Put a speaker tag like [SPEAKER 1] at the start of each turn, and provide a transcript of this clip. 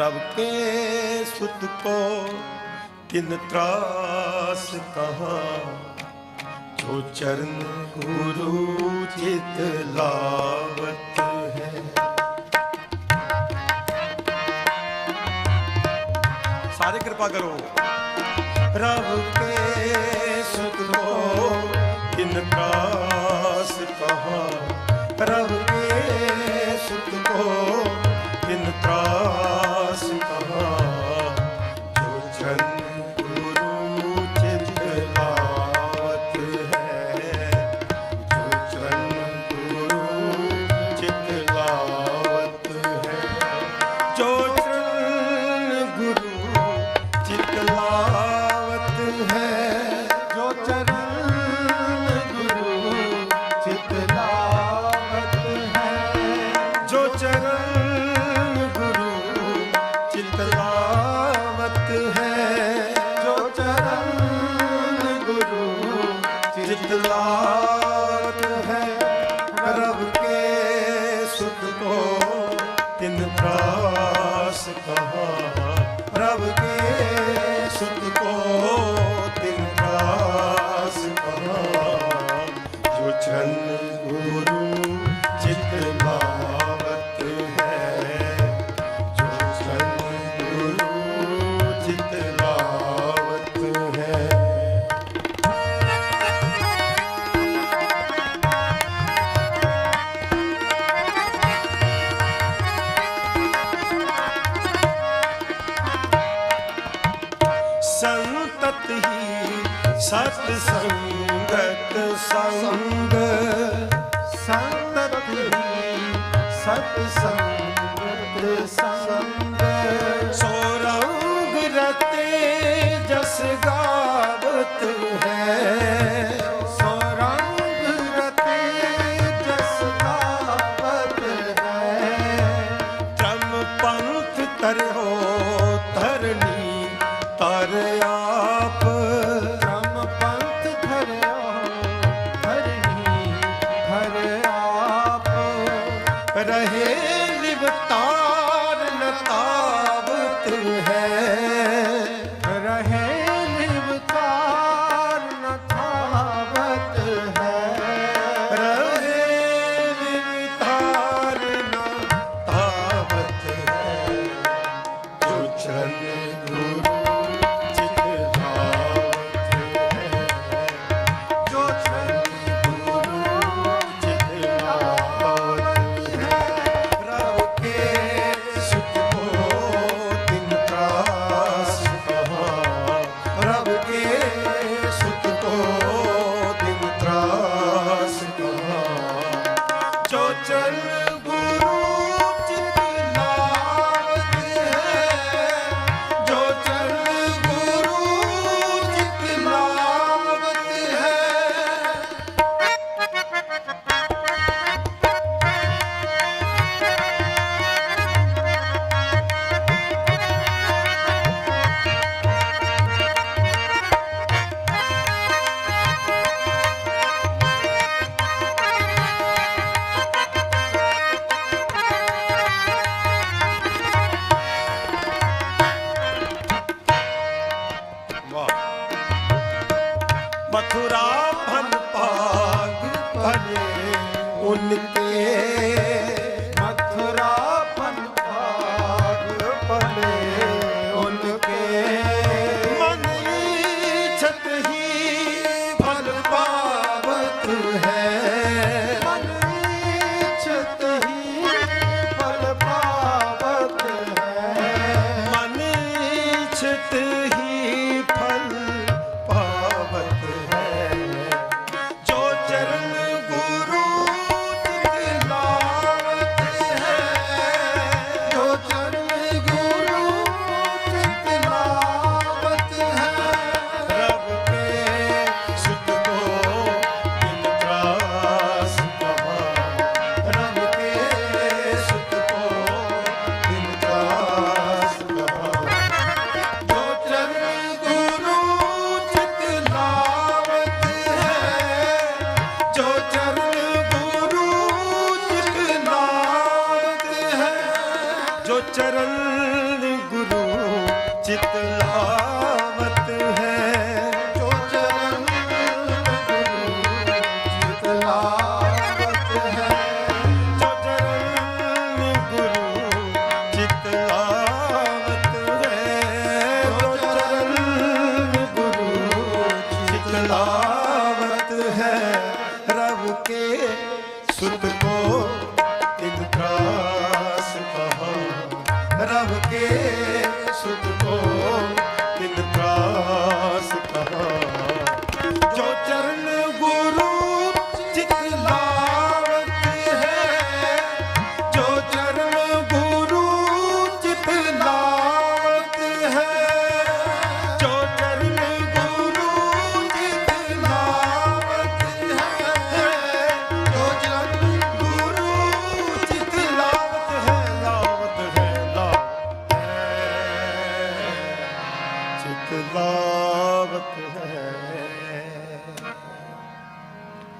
[SPEAKER 1] रब के सुत को किन त्रास कहा जो चरण गुरु चित लावत है सारे कृपा करो रब के सुत को ਜੋ ਚਰਨ ਸਤ ਸੰਗਤ
[SPEAKER 2] ਸੰਗਤ ਸਤ ਸੰਗਤ ਸੰਗ।
[SPEAKER 1] ਸੋ ਰੰਗ ਜਸ ਗਾਵਤ ਹੈ।
[SPEAKER 2] ਸੋ ਰਤੇ ਜਸ ਗਾਵਤ ਹੈ।
[SPEAKER 1] ਧਰਮ ਪੰਥ ਤਰਿਓ ਤਰ ਆਪ। मथुरा भन पाग भले उनके ਜੋ ਚਰਨ ਗੁਰੂ ਚਿਤ ਲਾਵਤ ਹੈ।
[SPEAKER 2] ਜੋ ਚਰਨ
[SPEAKER 1] ਗੁਰੂ ਚਿਤ ਲਾਵਤ ਹੈ। ਜੋ ਚਰਨ ਗੁਰੂ ਚਿਤ ਲਾਵਤ ਹੈ। ਜੋ ਚਰਨ ਗੁਰੂ ਚਿਤ ਲਾਵਤ ਹੈ। ਰਬ ਕੇ ਸੁਤ